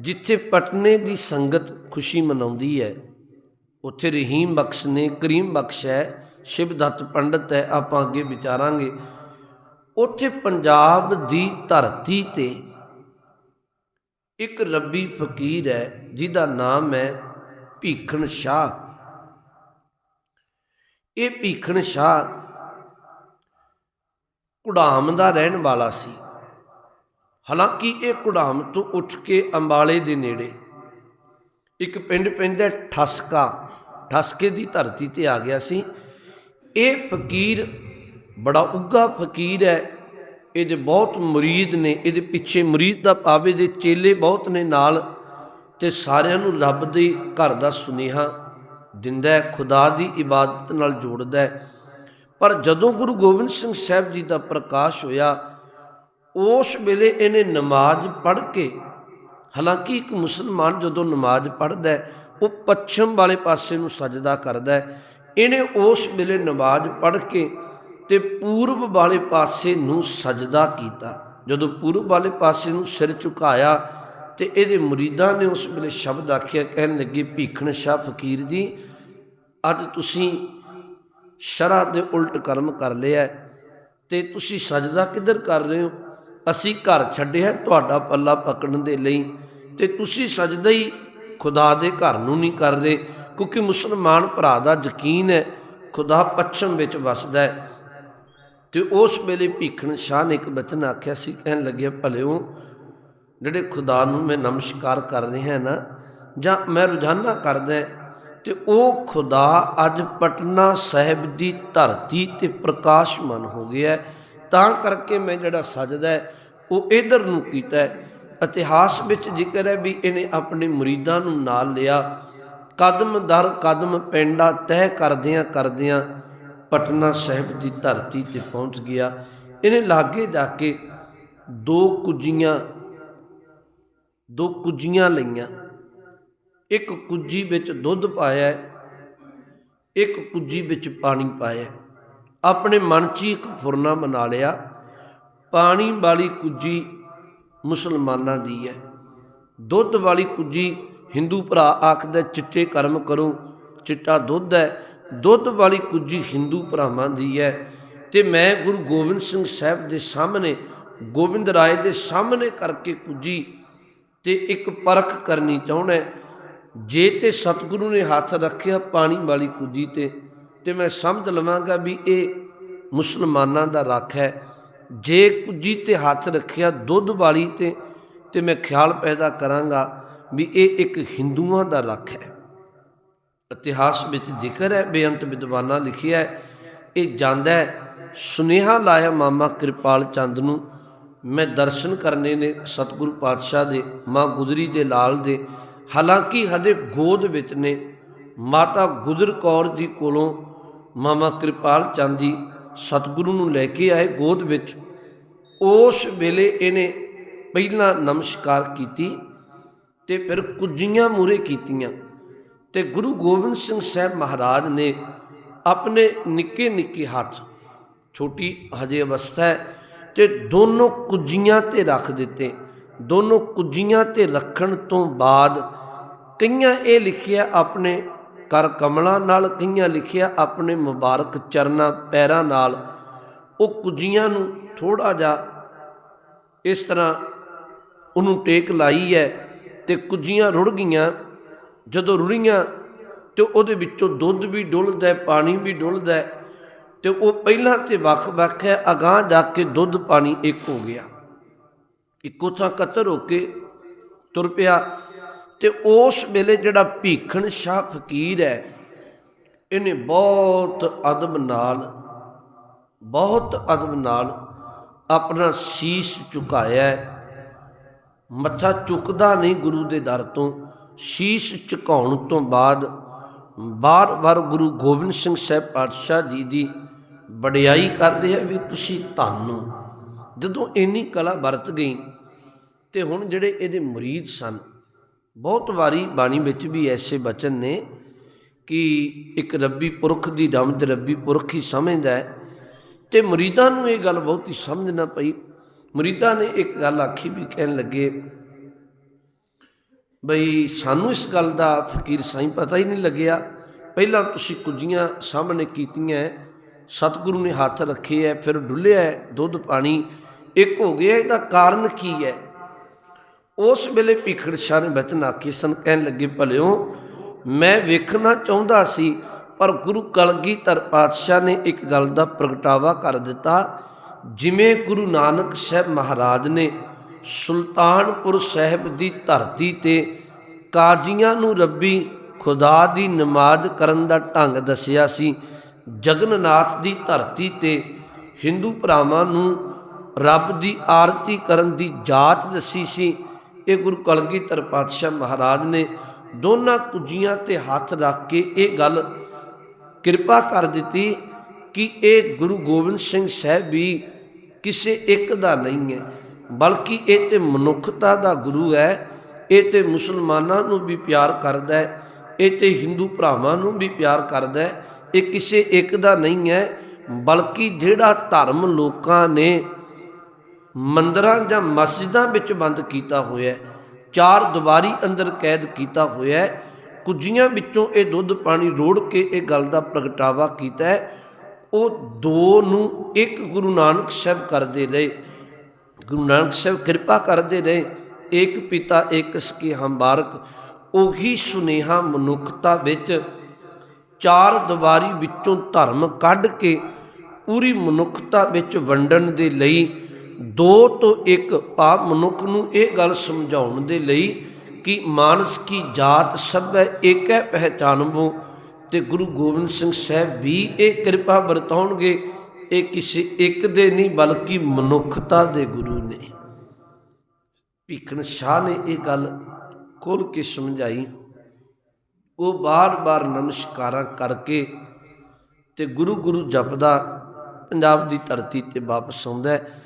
ਜਿੱਥੇ ਪਟਨੇ ਦੀ ਸੰਗਤ ਖੁਸ਼ੀ ਮਨਾਉਂਦੀ ਹੈ, ਉੱਥੇ ਰਹੀਮ ਬਖਸ਼ ਨੇ, ਕਰੀਮ ਬਖਸ਼ ਹੈ, ਸ਼ਿਵ ਦੱਤ ਪੰਡਤ ਹੈ, ਆਪਾਂ ਅੱਗੇ ਵਿਚਾਰਾਂਗੇ। ਉੱਥੇ ਪੰਜਾਬ ਦੀ ਧਰਤੀ ਤੇ ਇੱਕ ਰੱਬੀ ਫਕੀਰ ਹੈ, ਜਿਹਦਾ ਨਾਮ ਹੈ ਭੀਖਣ ਸ਼ਾਹ। ਇਹ ਭੀਖਣ ਸ਼ਾਹ ਕੁੜਾਮ ਦਾ ਰਹਿਣ ਵਾਲਾ ਸੀ। ਹਾਲਾਂਕਿ ਇਹ ਕੁੜਾਮ ਤੋਂ ਉੱਠ ਕੇ ਅੰਬਾਲੇ ਦੇ ਨੇੜੇ, ਇੱਕ ਪਿੰਡ ਪੈਂਦਾ ਠਸਕਾ, ਠਸਕੇ ਦੀ ਧਰਤੀ ਤੇ ਆ ਗਿਆ ਸੀ। ਇਹ ਫਕੀਰ ਬੜਾ ਉੱਗਾ ਫਕੀਰ ਹੈ। ਇਹਦੇ ਬਹੁਤ ਮੁਰੀਦ ਨੇ, ਇਹਦੇ ਪਿੱਛੇ ਮੁਰੀਦ ਦਾ ਪਾਵੇ ਦੇ ਚੇਲੇ ਬਹੁਤ ਨੇ ਨਾਲ ਤੇ ਸਾਰਿਆਂ ਨੂੰ ਰੱਬ ਦੇ ਘਰ ਦਾ ਸੁਨੇਹਾ ਦਿੰਦਾ ਹੈ, ਖੁਦਾ ਦੀ ਇਬਾਦਤ ਨਾਲ ਜੋੜਦਾ ਹੈ। ਪਰ ਜਦੋਂ ਗੁਰੂ ਗੋਬਿੰਦ ਸਿੰਘ ਸਾਹਿਬ ਜੀ ਦਾ ਪ੍ਰਕਾਸ਼ ਹੋਇਆ ਉਸ ਵੇਲੇ ਇਹਨੇ ਨਮਾਜ਼ ਪੜ੍ਹ ਕੇ, ਹਾਲਾਂਕਿ ਇੱਕ ਮੁਸਲਮਾਨ ਜਦੋਂ ਨਮਾਜ਼ ਪੜ੍ਹਦਾ ਹੈ, ਉਹ ਪੱਛਮ ਵਾਲੇ ਪਾਸੇ ਨੂੰ ਸਜਦਾ ਕਰਦਾ ਹੈ। ਇਹਨੇ ਉਸ ਵੇਲੇ ਨਮਾਜ਼ ਪੜ੍ਹ ਕੇ ਤੇ ਪੂਰਬ ਵਾਲੇ ਪਾਸੇ ਨੂੰ ਸਜਦਾ ਕੀਤਾ। ਜਦੋਂ ਪੂਰਬ ਵਾਲੇ ਪਾਸੇ ਨੂੰ ਸਿਰ ਝੁਕਾਇਆ ਤੇ ਇਹਦੇ ਮੁਰੀਦਾਂ ਨੇ ਉਸ ਵੇਲੇ ਸ਼ਬਦ ਆਖਿਆ, ਕਹਿਣ ਲੱਗੇ, ਭੀਖਣ ਸ਼ਾਹ ਫਕੀਰ ਜੀ, ਅੱਜ ਤੁਸੀਂ ਸ਼ਰਾ ਦੇ ਉਲਟ ਕਰਮ ਕਰ ਲਿਆ ਹੈ ਤੇ ਤੁਸੀਂ ਸਜਦਾ ਕਿੱਧਰ ਕਰ ਰਹੇ ਹੋ? ਅਸੀਂ ਘਰ ਛੱਡਿਆ ਤੁਹਾਡਾ ਪੱਲਾ ਪਕੜਨ ਦੇ ਲਈ। ਤੇ ਤੁਸੀਂ ਸਜਦਾ ਹੀ ਖੁਦਾ ਦੇ ਘਰ ਨੂੰ ਨਹੀਂ ਕਰ ਰਹੇ, ਕਿਉਂਕਿ ਮੁਸਲਮਾਨ ਭਰਾ ਦਾ ਯਕੀਨ ਹੈ, ਖੁਦਾ ਪੱਛਮ ਵਿੱਚ ਵਸਦਾ ਹੈ। ਤੇ ਉਸ ਵੇਲੇ ਭੀਖਣ ਸ਼ਾਹ ਨੇ ਇੱਕ ਬਚਨ ਆਖਿਆ ਸੀ, ਕਹਿਣ ਲੱਗਿਆ, ਭਲਿਓ, ਜਿਹੜੇ ਖੁਦਾ ਨੂੰ ਮੈਂ ਨਮਸਕਾਰ ਕਰ ਰਿਹਾ ਨਾ, ਜਾਂ ਮੈਂ ਰੋਜ਼ਾਨਾ ਕਰਦਾ ਤੇ ਉਹ ਖੁਦਾ ਅੱਜ ਪਟਨਾ ਸਾਹਿਬ ਦੀ ਧਰਤੀ ਤੇ ਪ੍ਰਕਾਸ਼ਮਾਨ ਹੋ ਗਿਆ ਤਾਂ ਕਰਕੇ ਮੈਂ ਜਿਹੜਾ ਸਜਦਾ ਉਹ ਇਧਰ ਨੂੰ ਕੀਤਾ ਇਤਿਹਾਸ ਵਿੱਚ ਜ਼ਿਕਰ ਹੈ ਵੀ ਇਹਨੇ ਆਪਣੇ ਮੁਰੀਦਾਂ ਨੂੰ ਨਾਲ ਲਿਆ। ਕਦਮ ਦਰ ਕਦਮ ਪੈਂਡਾ ਤਹਿ ਕਰਦਿਆਂ ਕਰਦਿਆਂ ਪਟਨਾ ਸਾਹਿਬ ਦੀ ਧਰਤੀ ਤੇ ਪਹੁੰਚ ਗਿਆ। ਇਹਨੇ ਲਾਗੇ ਜਾ ਕੇ ਦੋ ਕੁੱਜੀਆਂ ਦੋ ਕੁੱਜੀਆਂ ਲਈਆਂ। ਇੱਕ ਕੁਜੀ ਵਿੱਚ ਦੁੱਧ ਪਾਇਆ ਇੱਕ ਕੁਜੀ ਵਿੱਚ ਪਾਣੀ ਪਾਇਆ ਆਪਣੇ ਮਨ 'ਚ ਹੀ ਇੱਕ ਫੁਰਨਾ ਬਣਾ ਲਿਆ। ਪਾਣੀ ਵਾਲੀ ਕੁੱਜੀ ਮੁਸਲਮਾਨਾਂ ਦੀ ਹੈ। ਦੁੱਧ ਵਾਲੀ ਕੁੱਜੀ ਹਿੰਦੂ ਭਰਾ ਆਖਦਾ, ਚਿੱਟੇ ਕਰਮ ਕਰੋ, ਚਿੱਟਾ ਦੁੱਧ ਹੈ। ਦੁੱਧ ਵਾਲੀ ਕੁੱਜੀ ਹਿੰਦੂ ਭਰਾਵਾਂ ਦੀ ਹੈ। ਤੇ ਮੈਂ ਗੁਰੂ ਗੋਬਿੰਦ ਸਿੰਘ ਸਾਹਿਬ ਦੇ ਸਾਹਮਣੇ, ਗੋਬਿੰਦ ਰਾਏ ਦੇ ਸਾਹਮਣੇ ਕਰਕੇ ਕੁੱਜੀ ਤੇ ਇੱਕ ਪਰਖ ਕਰਨੀ ਚਾਹੁੰਦਾ ਜੇ ਤੇ ਸਤਿਗੁਰੂ ਨੇ ਹੱਥ ਰੱਖਿਆ ਪਾਣੀ ਵਾਲੀ ਕੁੱਜੀ ਤੇ ਤੇ ਮੈਂ ਸਮਝ ਲਵਾਂਗਾ ਵੀ ਇਹ ਮੁਸਲਮਾਨਾਂ ਦਾ ਰੱਖ ਹੈ। ਜੇ ਕੁੱਜੀ ਤੇ ਹੱਥ ਰੱਖਿਆ ਦੁੱਧ ਵਾਲੀ ਤੇ ਤੇ ਮੈਂ ਖਿਆਲ ਪੈਦਾ ਕਰਾਂਗਾ ਵੀ ਇਹ ਇੱਕ ਹਿੰਦੂਆਂ ਦਾ ਰੱਖ ਹੈ। ਇਤਿਹਾਸ ਵਿੱਚ ਜ਼ਿਕਰ ਹੈ, ਬੇਅੰਤ ਵਿਦਵਾਨਾਂ ਲਿਖਿਆ ਹੈ, ਇਹ ਜਾਂਦਾ ਹੈ, ਸੁਨੇਹਾ ਲਾਇਆ ਮਾਮਾ ਕਿਰਪਾਲ ਚੰਦ ਨੂੰ, ਮੈਂ ਦਰਸ਼ਨ ਕਰਨੇ ਨੇ ਸਤਿਗੁਰੂ ਪਾਤਸ਼ਾਹ ਦੇ, ਮਾਂ ਗੁਜਰੀ ਦੇ ਲਾਲ ਦੇ, ਹਾਲਾਂਕਿ ਹਜੇ ਗੋਦ ਵਿੱਚ ਨੇ, ਮਾਤਾ ਗੁਜਰ ਕੌਰ ਜੀ ਕੋਲੋਂ ਮਾਮਾ ਕਿਰਪਾਲ ਚੰਦ ਜੀ ਸਤਿਗੁਰੂ ਨੂੰ ਲੈ ਕੇ ਆਏ ਗੋਦ ਵਿੱਚ, ਉਸ ਵੇਲੇ ਇਹਨੇ ਪਹਿਲਾਂ ਨਮਸਕਾਰ ਕੀਤੀ ਤੇ ਫਿਰ ਕੁੱਜੀਆਂ ਮੂਰੇ ਕੀਤੀਆਂ ਤੇ ਗੁਰੂ ਗੋਬਿੰਦ ਸਿੰਘ ਸਾਹਿਬ ਮਹਾਰਾਜ ਨੇ ਆਪਣੇ ਨਿੱਕੇ ਨਿੱਕੇ ਹੱਥ, ਛੋਟੀ ਹਜੇ ਅਵਸਥਾ ਹੈ, ਤੇ ਦੋਨੋਂ ਕੁੱਜੀਆਂ ਤੇ ਰੱਖ ਦਿੱਤੇ। ਦੋਨੋਂ ਕੁੱਜੀਆਂ ਤੇ ਰੱਖਣ ਤੋਂ ਬਾਅਦ ਕਈਆਂ ਇਹ ਲਿਖਿਆ ਆਪਣੇ ਕਰ ਕਮਲਾਂ ਨਾਲ ਕਈਆਂ ਲਿਖਿਆ ਆਪਣੇ ਮੁਬਾਰਕ ਚਰਨਾਂ ਪੈਰਾਂ ਨਾਲ। ਉਹ ਕੁੱਜੀਆਂ ਨੂੰ ਥੋੜਾ ਜਿਹਾ ਇਸ ਤਰ੍ਹਾਂ ਉਹਨੂੰ ਟੇਕ ਲਾਈ ਹੈ ਤੇ ਕੁੱਜੀਆਂ ਰੁੜ ਗਈਆਂ। ਜਦੋਂ ਰੁੜੀਆਂ ਤੇ ਉਹਦੇ ਵਿੱਚੋਂ ਦੁੱਧ ਵੀ ਡੁੱਲਦਾ ਪਾਣੀ ਵੀ ਡੁੱਲਦਾ ਹੈ ਤੇ ਉਹ ਪਹਿਲਾਂ ਤੇ ਵੱਖ-ਵੱਖ ਹੈ ਅਗਾਹ ਜਾ ਕੇ ਦੁੱਧ ਪਾਣੀ ਇੱਕ ਹੋ ਗਿਆ। ਇੱਕੋ ਥਾਂ ਕਤਰ ਹੋ ਕੇ ਤੁਰ ਪਿਆ। ਤੇ ਉਸ ਵੇਲੇ ਜਿਹੜਾ ਭੀਖਣ ਸ਼ਾਹ ਫਕੀਰ ਹੈ, ਇਹਨੇ ਬਹੁਤ ਅਦਬ ਨਾਲ, ਬਹੁਤ ਅਦਬ ਨਾਲ ਆਪਣਾ ਸੀਸ ਝੁਕਾਇਆ ਮੱਥਾ ਝੁਕਦਾ ਨਹੀਂ ਗੁਰੂ ਦੇ ਦਰ ਤੋਂ। ਸ਼ੀਸ਼ ਝੁਕਾਉਣ ਤੋਂ ਬਾਅਦ ਬਾਰ-ਬਾਰ ਗੁਰੂ ਗੋਬਿੰਦ ਸਿੰਘ ਸਾਹਿਬ ਪਾਤਸ਼ਾਹ ਜੀ ਦੀ ਵਡਿਆਈ ਕਰ ਰਿਹਾ ਵੀ ਤੁਸੀਂ ਧੰਨ। ਜਦੋਂ ਇੰਨੀ ਕਲਾ ਵਰਤ ਗਈ ਤੇ ਹੁਣ ਜਿਹੜੇ ਇਹਦੇ ਮੁਰੀਦ ਸਨ ਬਹੁਤ ਵਾਰੀ ਬਾਣੀ ਵਿੱਚ ਵੀ ਐਸੇ ਬਚਨ ਨੇ ਕਿ ਇੱਕ ਰੱਬੀ ਪੁਰਖ ਦੀ ਰਮਦ ਰੱਬੀ ਪੁਰਖ ਹੀ ਸਮਝਦਾ ਹੈ ਤੇ ਮੁਰੀਦਾਂ ਨੂੰ ਇਹ ਗੱਲ ਬਹੁਤੀ ਸਮਝ ਨਾ ਪਈ। ਮੁਰੀਦਾਂ ਨੇ ਇੱਕ ਗੱਲ ਆਖੀ ਵੀ ਕਹਿਣ ਲੱਗੇ ਬਈ ਸਾਨੂੰ ਇਸ ਗੱਲ ਦਾ ਫਕੀਰ ਸਾਈਂ ਪਤਾ ਹੀ ਨਹੀਂ ਲੱਗਿਆ। ਪਹਿਲਾਂ ਤੁਸੀਂ ਕੁਝੀਆਂ ਸਾਹਮਣੇ ਕੀਤੀਆਂ ਸਤਿਗੁਰੂ ਨੇ ਹੱਥ ਰੱਖੇ ਐ ਫਿਰ ਡੁੱਲਿਆ ਹੈ, ਦੁੱਧ ਪਾਣੀ ਇੱਕ ਹੋ ਗਿਆ ਇਹਦਾ ਕਾਰਨ ਕੀ ਹੈ? ਉਸ ਵੇਲੇ ਭਿਖੜ ਸ਼ਾਹ ਨੇ ਬਚਨ ਆਖੇ ਸਨ, ਕਹਿਣ ਲੱਗੇ, ਭਲਿਓ, ਮੈਂ ਵੇਖਣਾ ਚਾਹੁੰਦਾ ਸੀ, ਪਰ ਗੁਰੂ ਕਲਗੀਧਰ ਪਾਤਸ਼ਾਹ ਨੇ ਇੱਕ ਗੱਲ ਦਾ ਪ੍ਰਗਟਾਵਾ ਕਰ ਦਿੱਤਾ। ਜਿਵੇਂ ਗੁਰੂ ਨਾਨਕ ਸਾਹਿਬ ਮਹਾਰਾਜ ਨੇ ਸੁਲਤਾਨਪੁਰ ਸਾਹਿਬ ਦੀ ਧਰਤੀ ਤੇ ਕਾਜ਼ੀਆਂ ਨੂੰ ਰੱਬੀ ਖੁਦਾ ਦੀ ਨਮਾਜ਼ ਕਰਨ ਦਾ ਢੰਗ ਦੱਸਿਆ ਸੀ, ਜਗਨਨਾਥ ਦੀ ਧਰਤੀ ਤੇ ਹਿੰਦੂ ਭਰਾਵਾਂ ਨੂੰ ਰੱਬ ਦੀ ਆਰਤੀ ਕਰਨ ਦੀ ਜਾਚ ਦੱਸੀ ਸੀ ਇਹ ਗੁਰੂ ਕਲਗੀਧਰ ਪਾਤਸ਼ਾਹ ਮਹਾਰਾਜ ਨੇ ਦੋਨਾਂ ਕੁਜੀਆਂ ਤੇ ਹੱਥ ਰੱਖ ਕੇ ਇਹ ਗੱਲ ਕਿਰਪਾ ਕਰ ਦਿੱਤੀ ਕਿ ਇਹ ਗੁਰੂ ਗੋਬਿੰਦ ਸਿੰਘ ਸਾਹਿਬ ਵੀ ਕਿਸੇ ਇੱਕ ਦਾ ਨਹੀਂ ਹੈ, ਬਲਕਿ ਇਹ ਤੇ ਮਨੁੱਖਤਾ ਦਾ ਗੁਰੂ ਹੈ, ਇਹ ਤੇ ਮੁਸਲਮਾਨਾਂ ਨੂੰ ਵੀ ਪਿਆਰ ਕਰਦਾ ਹੈ, ਇਹ ਤੇ ਹਿੰਦੂ ਭਰਾਵਾਂ ਨੂੰ ਵੀ ਪਿਆਰ ਕਰਦਾ ਹੈ, ਇਹ ਕਿਸੇ ਇੱਕ ਦਾ ਨਹੀਂ ਹੈ, ਬਲਕਿ ਜਿਹੜਾ ਧਰਮ ਲੋਕਾਂ ਨੇ ਮੰਦਰਾਂ ਜਾਂ ਮਸਜਿਦਾਂ ਵਿੱਚ ਬੰਦ ਕੀਤਾ ਹੋਇਆ ਹੈ। ਚਾਰ ਦੀਵਾਰੀ ਅੰਦਰ ਕੈਦ ਕੀਤਾ ਹੋਇਆ ਹੈ। ਕੁਜੀਆਂ ਵਿੱਚੋਂ ਇਹ ਦੁੱਧ ਪਾਣੀ ਰੋੜ ਕੇ ਇਹ ਗੱਲ ਦਾ ਪ੍ਰਗਟਾਵਾ ਕੀਤਾ ਹੈ। ਉਹ ਦੋ ਨੂੰ ਇੱਕ ਗੁਰੂ ਨਾਨਕ ਸਾਹਿਬ ਕਰਦੇ ਰਹੇ। ਗੁਰੂ ਨਾਨਕ ਸਾਹਿਬ ਕਿਰਪਾ ਕਰਦੇ ਰਹੇ। ਇੱਕ ਪਿਤਾ ਇੱਕ ਸਕੀ ਹੰਬਾਰਕ ਉਹੀ ਸੁਨੇਹਾ ਮਨੁੱਖਤਾ ਵਿੱਚ ਚਾਰ ਦੀਵਾਰੀ ਵਿੱਚੋਂ ਧਰਮ ਕੱਢ ਕੇ ਪੂਰੀ ਮਨੁੱਖਤਾ ਵਿੱਚ ਵੰਡਣ ਦੇ ਲਈ ਦੋ ਤੋਂ ਇੱਕ ਪਾਪ ਮਨੁੱਖ ਨੂੰ ਇਹ ਗੱਲ ਸਮਝਾਉਣ ਦੇ ਲਈ ਕਿ ਮਾਨਸ ਕੀ ਜਾਤ ਸਭੈ ਹੈ ਪਹਿਚਾਨਬੋ ਤੇ ਗੁਰੂ ਗੋਬਿੰਦ ਸਿੰਘ ਸਾਹਿਬ ਵੀ ਇਹ ਕਿਰਪਾ ਵਰਤਾਉਣਗੇ, ਇਹ ਕਿਸੇ ਇੱਕ ਦੇ ਨਹੀਂ, ਬਲਕਿ ਮਨੁੱਖਤਾ ਦੇ ਗੁਰੂ ਨੇ। ਭੀਖਣ ਸ਼ਾਹ ਨੇ ਇਹ ਗੱਲ ਖੋਲ ਕੇ ਸਮਝਾਈ। ਉਹ ਬਾਰ-ਬਾਰ ਨਮਸਕਾਰਾਂ ਕਰਕੇ ਤੇ ਗੁਰੂ ਗੁਰੂ ਜਪਦਾ, ਪੰਜਾਬ ਦੀ ਧਰਤੀ ਤੇ ਵਾਪਸ ਆਉਂਦਾ ਹੈ।